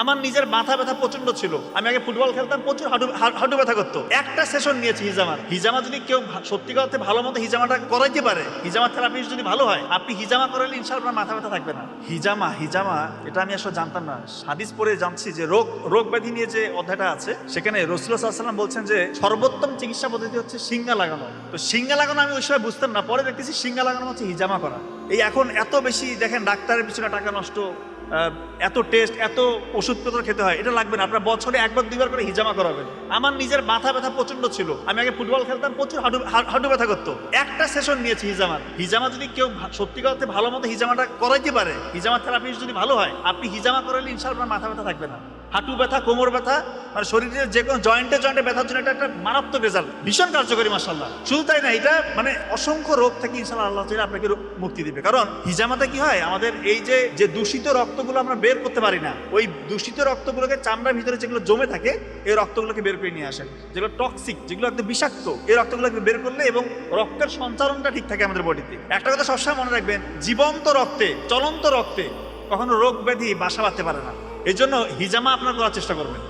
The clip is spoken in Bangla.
আমার নিজের মাথা ব্যথা প্রচণ্ড ছিল। আমি আগে ফুটবল খেলতাম, প্রচুর হাঁটু হাঁটু ব্যথা করতো। একটা সেশন নিয়েছি হিজামার হিজামা যদি কেউ সত্যি কথা ভালো মতো হিজামাটা করাইতে পারে, হিজামা থেরাপি যদি ভালো হয়, আপনি হিজামা করালে ইনশাল্লাহ আপনার মাথা ব্যথা থাকবে না। হিজামা হিজামা, এটা আমি আসলে জানতাম না। হাদিস পরে জানছি যে রোগ রোগ ব্যাধি নিয়ে যে অধ্যায়টা আছে, সেখানে রসুল্লাহাম বলছেন যে সর্বোত্তম চিকিৎসা পদ্ধতি হচ্ছে সিঙ্গা লাগানো। তো সিঙ্গা লাগানো আমি ওই সময় বুঝতাম না, পরে দেখতেছি সিঙ্গা লাগানো হচ্ছে হিজামা করা। এই এখন এত বেশি দেখেন, ডাক্তারের পিছনে টাকা নষ্ট এত টেস্ট এত ওষুধপত্র খেতে হয়, এটা লাগবে না। আপনার বছরে একবার, দুইবার করে হিজামা করাবেন। আমার নিজের মাথা ব্যথা প্রচণ্ড ছিল। আমি আগে ফুটবল খেলতাম, প্রচুর হাডু হাঁটু ব্যথা করতো। একটা সেশন নিয়েছি হিজামার হিজামা যদি কেউ সত্যি কথা ভালো মতো হিজামাটা করাইতে পারে, হিজামা থেরাপি যদি ভালো হয়, আপনি হিজামা করালে ইনশাল্লাহ মাথা ব্যথা থাকবে না। হাঁটু ব্যথা, কোমর ব্যথা মানে শরীরের যে কোনো জয়েন্টে জয়েন্টে ব্যথার জন্য এটা একটা মারাত্মক রেজাল্ট ভীষণ কার্যকরী মাসাল্লাহ শুধু তাই না, এটা মানে অসংখ্য রোগ থেকে ইনশাল্লাহ আল্লাহ তাআলা আপনাকে মুক্তি দিবে। কারণ হিজামাতে কি হয়, আমাদের এই যে যে দূষিত রক্তগুলো আমরা বের করতে পারি না, ওই দূষিত রক্তগুলোকে চামড়ার ভিতরে যেগুলো জমে থাকে, এই রক্তগুলোকে বের করে নিয়ে আসেন। যেগুলো টক্সিক যেগুলো একদম বিষাক্ত, এই রক্তগুলোকে বের করলে এবং রক্তের সঞ্চালনটা ঠিক থাকে আমাদের বডিতে। একটা কথা সবসময় মনে রাখবেন, জীবন্ত রক্তে, চলন্ত রক্তে কখনো রোগ ব্যাধি বাসা বাঁধতে পারে না। এই জন্য হিজামা আপনার করার চেষ্টা করবেন।